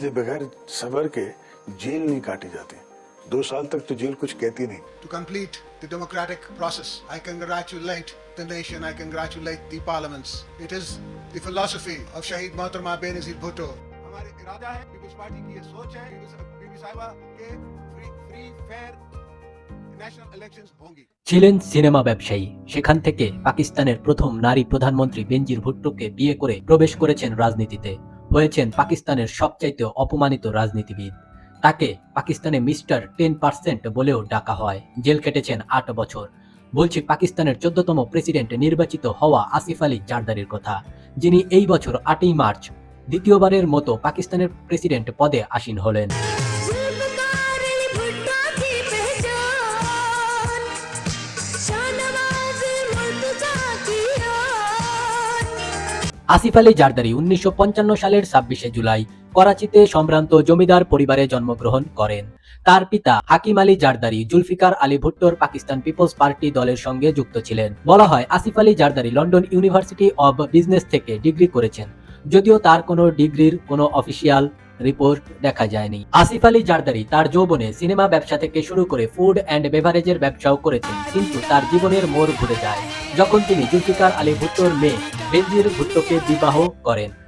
इसलिए बगैर सबर के जेल नहीं काटी जाती दो साल तक तो जेल कुछ कहती नहीं To complete the democratic process, I congratulate the nation, I congratulate the parliaments. It is the philosophy of Shahid Mohtarma Benazir Bhutto. हमारे इरादा है पीपल्स पार्टी की ये सोच है बीबी साहिबा के free free fair national elections होंगी ছিলেন সিনেমা ব্যবসায়ী সেখান থেকে পাকিস্তানের প্রথম নারী প্রধানমন্ত্রী বেনজির ভুট্টোকে বিয়ে করে প্রবেশ করেছেন রাজনীতিতে হয়েছেন পাকিস্তানের সবচাইতে অপমানিত রাজনীতিবিদ। তাকে পাকিস্তানে মিস্টার টেন পার্সেন্ট বলেও ডাকা হয়। জেল কেটেছেন আট বছর। বলছি পাকিস্তানের চোদ্দতম প্রেসিডেন্ট নির্বাচিত হওয়া আসিফ আলী জারদারির কথা, যিনি এই বছর আটই মার্চ দ্বিতীয়বারের মতো পাকিস্তানের প্রেসিডেন্ট পদে আসীন হলেন। আসিফ আলী জারদারি উনিশশো পঞ্চান্ন সালের ছাব্বিশে জুলাই। করাচিতে সম্ভ্রান্ত জমিদার পরিবারে জন্মগ্রহণ করেন। তার পিতা হাকিম আলী জারদারি জুলফিকার আলী ভুট্টোর পাকিস্তান পিপলস পার্টি দলের সঙ্গে যুক্ত ছিলেন। বলা হয়, Asif Ali Zardari London university of business থেকে ডিগ্রি করেছেন। যদিও তার কোনো ডিগ্রির কোনো অফিসিয়াল রিপোর্ট দেখা যায়নি। আসিফ আলী জারদারি তার যৌবনে সিনেমা ব্যবসা থেকে শুরু করে ফুড অ্যান্ড বেভারেজের ব্যবসাও করেছেন, কিন্তু তার জীবনের মোড় ঘুরে যায়। যখন তিনি জুলফিকার আলী ভুট্টোর মেয়ে বেনজির ভুট্টোকে বিবাহ করেন।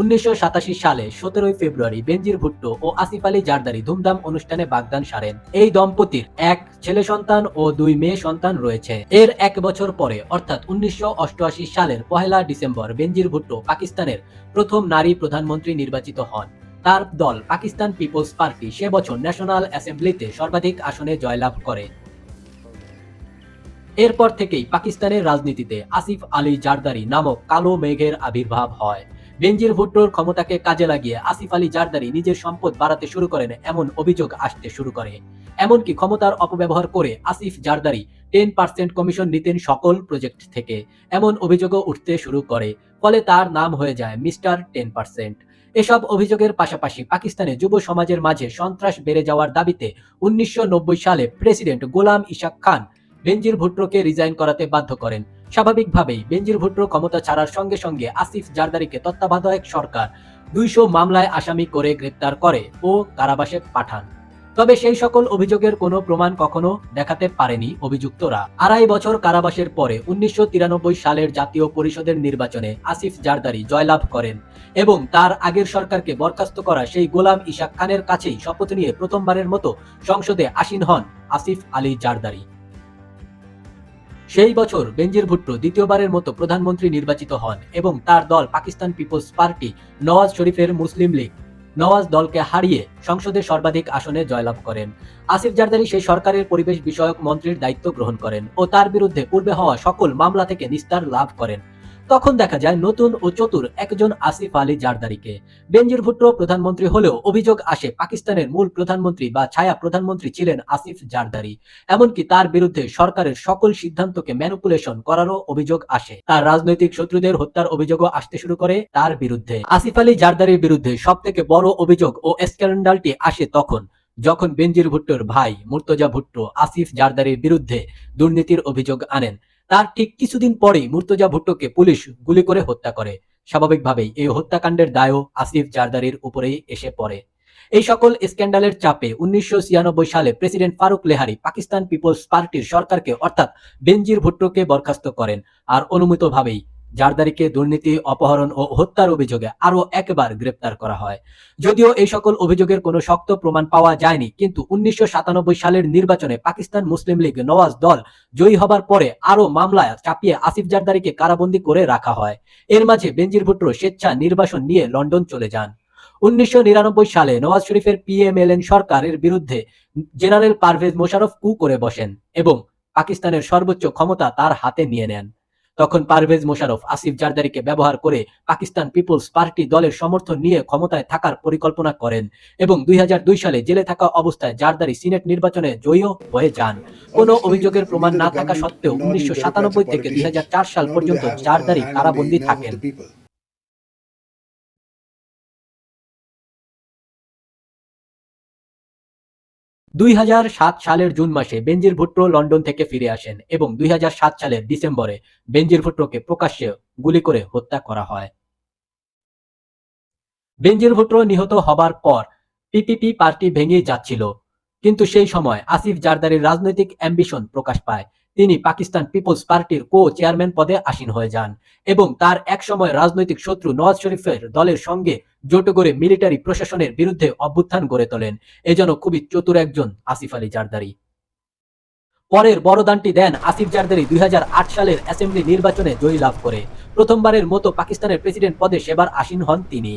উনিশশো সাতাশি সালে সতেরোই ফেব্রুয়ারি বেনজির ভুট্টো ও আসিফ আলী জারদারি ধুমধাম অনুষ্ঠানে বাগদান সারেন। এই দম্পতির এক ছেলে সন্তান ও দুই মেয়ে সন্তান রয়েছে। এর এক বছর পরে, অর্থাৎ উনিশশো অষ্টআশি সালের পহেলা ডিসেম্বর, বেনজির ভুট্টো পাকিস্তানের প্রথম নারী প্রধানমন্ত্রী নির্বাচিত হন। তার দল পাকিস্তান পিপলস পার্টি সে বছর ন্যাশনাল অ্যাসেম্বলিতে সর্বাধিক আসনে জয়লাভ করে। এরপর থেকেই পাকিস্তানের রাজনীতিতে আসিফ আলী জারদারি নামক কালো মেঘের আবির্ভাব হয়। বেনজির ভুট্টোর ক্ষমতাকে কাজে লাগিয়ে আসিফ আলী জারদারি নিজের সম্পদ বাড়াতে শুরু করেন এমন অভিযোগ আসতে শুরু করে। এমনকি ক্ষমতার অপব্যবহার করে Asif Zardari ten percent commission নিতেন সকল প্রজেক্ট থেকে। এমন অভিযোগও উঠতে শুরু করে, ফলে তার নাম হয়ে যায় মিস্টার টেন পার্সেন্ট এসব অভিযোগের পাশাপাশি পাকিস্তানে যুব সমাজের মাঝে সন্ত্রাস বেড়ে যাওয়ার দাবিতে উনিশশো নব্বই সালে প্রেসিডেন্ট গোলাম ইশাক খান বেনজির ভুট্টোকে রিজাইন করাতে বাধ্য করেন। স্বাভাবিকভাবেই বেনজির ভুট্টো ক্ষমতা ছাড়ার সঙ্গে সঙ্গে আসিফ জারদারিকে তত্ত্বাবধায়ক সরকার দুইশো মামলায় আসামি করে গ্রেপ্তার করে ও কারাবাসে পাঠান। তবে সেই সকল অভিযোগের কোনো প্রমাণ কখনো দেখাতে পারেনি অভিযুক্তরা। আড়াই বছর কারাবাসের পরে উনিশশো তিরানব্বই সালের জাতীয় পরিষদের নির্বাচনে আসিফ জারদারি জয়লাভ করেন এবং তার আগের সরকারকে বরখাস্ত করা সেই গোলাম ইশাক খানের কাছেই শপথ নিয়ে প্রথমবারের মতো সংসদে আসীন হন আসিফ আলী জারদারি। সেই বছর বেঞ্জির ভুট্টো দ্বিতীয়বারের মতো প্রধানমন্ত্রী নির্বাচিত হন এবং তার দল পাকিস্তান পিপলস পার্টি, নওয়াজ শরীফের মুসলিম লীগ, নওয়াজ দলকে হারিয়ে সংসদে সর্বাধিক আসনে জয়লাভ করেন। আসিফ জারদারি সেই সরকারের পরিবেশ বিষয়ক মন্ত্রীর দায়িত্ব গ্রহণ করেন ও তার বিরুদ্ধে পূর্বে হওয়া সকল মামলা থেকে নিস্তার লাভ করেন। তখন দেখা যায় নতুন ও চতুর একজন আসিফ আলী জারদারিকে। বেনজির ভুট্টো প্রধানমন্ত্রী হলেও অভিযোগ আসে পাকিস্তানের মূল প্রধানমন্ত্রী বা ছায়া প্রধানমন্ত্রী ছিলেন আসিফ জারদারি। এমনকি তার বিরুদ্ধে সরকারের সকল সিদ্ধান্তকে ম্যানুপুলেশন করারও অভিযোগ আসে। তার রাজনৈতিক শত্রুদের হত্যার অভিযোগও আসতে শুরু করে তার বিরুদ্ধে। আসিফ আলী জারদারির বিরুদ্ধে সব থেকে বড় অভিযোগ ও স্ক্যান্ডালটি আসে তখন, যখন বেনজির ভুট্টোর ভাই মুর্তজা ভুট্টো আসিফ জারদারির বিরুদ্ধে দুর্নীতির অভিযোগ আনেন। তার ঠিক কিছুদিন পরেই মুর্তজা ভুট্টোকে পুলিশ গুলি করে হত্যা করে। স্বাভাবিকভাবেই এই হত্যাকাণ্ডের দায়ও আসিফ জারদারির উপরেই এসে পড়ে। এই সকল স্ক্যান্ডালের চাপে উনিশশো ছিয়ানব্বই সালে প্রেসিডেন্ট ফারুক লেহারি পাকিস্তান পিপলস পার্টির সরকারকে অর্থাৎ বেনজির ভুট্টোকে বরখাস্ত করেন। আর অনুমিতভাবেই জারদারিকে দুর্নীতি, অপহরণ ও হত্যার অভিযোগে আরও একবার গ্রেপ্তার করা হয়। যদিও এই সকল অভিযোগের কোনো শক্ত প্রমাণ পাওয়া যায়নি, কিন্তু উনিশশো সাতানব্বই সালের নির্বাচনে পাকিস্তান মুসলিম লীগ নওয়াজ দল জয়ী হবার পরে আরও মামলায় চাপিয়ে আসিফ জারদারিকে কারাবন্দী করে রাখা হয়। এর মাঝে বেনজির ভুট্টো স্বেচ্ছা নির্বাসন নিয়ে লন্ডন চলে যান। উনিশশো নিরানব্বই সালে নওয়াজ শরীফের পিএমএলএন সরকারের বিরুদ্ধে জেনারেল পারভেজ মোশারফ কু করে বসেন এবং পাকিস্তানের সর্বোচ্চ ক্ষমতা তার হাতে নিয়ে নেন। তখন পারভেজ মোশারফ আসিফ জারদারিকে ব্যবহার করে পাকিস্তান পিপলস পার্টি দলের সমর্থন নিয়ে ক্ষমতায় থাকার পরিকল্পনা করেন এবং দুই হাজার দুই সালে জেলে থাকা অবস্থায় জারদারি সিনেট নির্বাচনে জয়ীও হয়ে যান। কোনো অভিযোগের প্রমাণ না থাকা সত্ত্বেও উনিশশো সাতানব্বই থেকে দুই হাজার চার সাল পর্যন্ত জারদারি কারাবন্দী থাকেন। দুই সালের জুন মাসে বেঞ্জির ভুট্টো লন্ডন থেকে ফিরে আসেন এবং দুই হাজার সাত সালের ডিসেম্বরে বেঞ্জির ভুট্টোকে প্রকাশ্যে গুলি করে হত্যা করা হয়। বেঞ্জির ভুট্টো নিহত হবার পর পিপিপি পার্টি ভেঙে যাচ্ছিল, কিন্তু সেই সময় আসিফ জারদারির রাজনৈতিক অ্যাম্বিশন প্রকাশ পায় তিনি পাকিস্তান পিপলস পার্টির কো চেয়ারম্যান পদে আসীন হয়ে যান এবং তার একসময় রাজনৈতিক শত্রু নওয়াজ শরীফের দলের সঙ্গে জোট করে মিলিটারি প্রশাসনের বিরুদ্ধে অভ্যুত্থান গড়ে তোলেন। এজন্য খুবই চতুর একজন আসিফ আলী জারদারি। পরের বড়দানটি দেন আসিফ জারদারি দুই হাজার আট সালের অ্যাসেম্বলি নির্বাচনে জয়ী লাভ করে। প্রথমবারের মতো পাকিস্তানের প্রেসিডেন্ট পদে সেবার আসীন হন তিনি।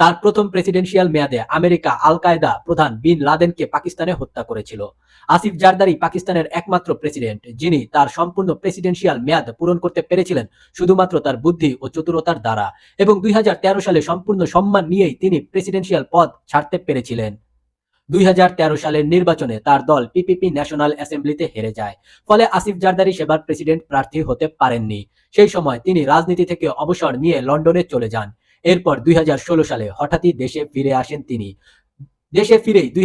তার প্রথম প্রেসিডেন্সিয়াল মেয়াদে আমেরিকা আল কায়দা প্রধান বিন লাদেনকে পাকিস্তানে হত্যা করেছিল। আসিফ জারদারি পাকিস্তানের একমাত্র প্রেসিডেন্ট, যিনি তার সম্পূর্ণ প্রেসিডেন্সিয়াল মেয়াদ পূরণ করতে পেরেছিলেন শুধুমাত্র তার বুদ্ধি ও চতুরতার দ্বারা এবং দুই সালে সম্পূর্ণ সম্মান নিয়েই তিনি প্রেসিডেন্সিয়াল পদ ছাড়তে পেরেছিলেন। দুই হাজার তেরো সালের নির্বাচনে তার দল পিপিপি ন্যাশনাল অ্যাসেম্বলিতে হেরে যায়, ফলে আসিফ জারদারি সেবার প্রেসিডেন্ট প্রার্থী হতে পারেননি। সেই সময় তিনি রাজনীতি থেকে অবসর নিয়ে লন্ডনে চলে যান। এরপর দুই সালে হঠাৎই দেশে ফিরে আসেন তিনি। দেশে ফিরেই দুই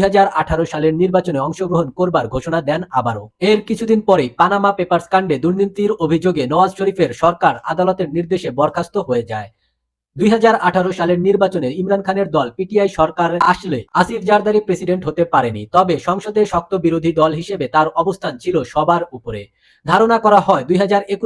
সালের নির্বাচনে অংশগ্রহণ করবার ঘোষণা দেন আবারও। এর কিছুদিন পরেই পানামা পেপারস কাণ্ডে দুর্নীতির অভিযোগে নওয়াজ শরীফের সরকার আদালতের নির্দেশে বরখাস্ত হয়ে যায়। দুই হাজার আঠারো সালের নির্বাচনে ইমরান খানের দল পিটিআই সরকার আসলে আসিফ জারদারি প্রেসিডেন্ট হতে পারেনি, তবে সংসদে শক্ত বিরোধী দল হিসেবে তার অবস্থান ছিল সবার উপরে। ধারণা করা হয় দুই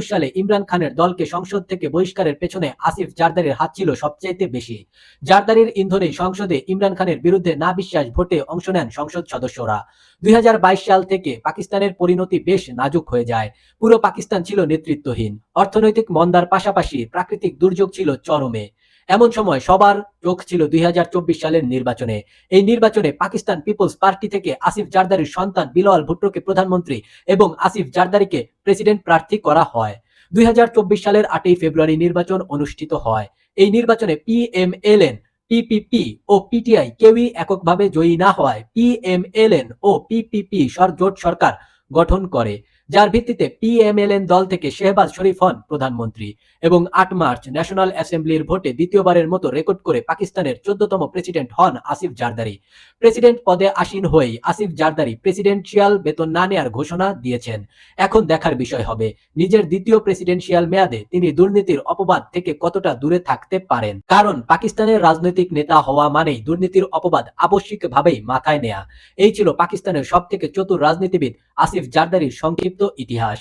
সালে ইমরান খানের দলকে সংসদ থেকে বহিষ্কারের পেছনে আসিফ জারদারির হাত ছিল সবচাইতে বেশি। জারদারির ইন্ধনেই সংসদে ইমরান খানের বিরুদ্ধে না বিশ্বাস ভোটে অংশ নেন সংসদ সদস্যরা। দুই হাজার বাইশ সাল থেকে পাকিস্তানের পরিণতি বেশ নাজুক হয়ে যায়। পুরো পাকিস্তান ছিল নেতৃত্বহীন। অর্থনৈতিক মন্দার পাশাপাশি প্রাকৃতিক দুর্যোগ ছিল চরমে। এমন সময় সবার চোখ ছিল দুই হাজার চব্বিশ সালের নির্বাচনে। এই নির্বাচনে পাকিস্তান পিপলস পার্টি থেকে আসিফ জারদারির সন্তান বিলাল ভুট্টোকে প্রধানমন্ত্রী এবং আসিফ জারদারিকে প্রেসিডেন্ট প্রার্থী করা হয়। দুই হাজার চব্বিশ সালের আটই ফেব্রুয়ারি নির্বাচন অনুষ্ঠিত হয়। এই নির্বাচনে পিএমএলএন পিপিপি ও পিটিআই কেউই এককভাবে জয়ী না হওয়ায় পিএমএলএন ও পিপিপি জোট সরকার গঠন করে। যার ভিত্তিতে পিএমএলএন দল থেকে শেহবাজ শরীফ হন প্রধানমন্ত্রী এবং আট মার্চ ন্যাশনাল অ্যাসেম্বলির ভোটে দ্বিতীয়বারের মতো রেকর্ড করে পাকিস্তানের চোদ্দতম প্রেসিডেন্ট হন আসিফ জারদারি। প্রেসিডেন্ট পদে আসীন হয়েই আসিফ জারদারি প্রেসিডেন্সিয়াল বেতন না নেয়ার ঘোষণা দিয়েছেন। এখন দেখার বিষয় হবে, নিজের দ্বিতীয় প্রেসিডেন্সিয়াল মেয়াদে তিনি দুর্নীতির অপবাদ থেকে কতটা দূরে থাকতে পারেন? কারণ পাকিস্তানের রাজনৈতিক নেতা হওয়া মানেই দুর্নীতির অপবাদ আবশ্যিকভাবেই মাথায় নেয়া। এই ছিল পাকিস্তানের সব থেকে চতুর রাজনীতিবিদ আসিফ জারদারির সংক্ষিপ্ত ইতিহাস।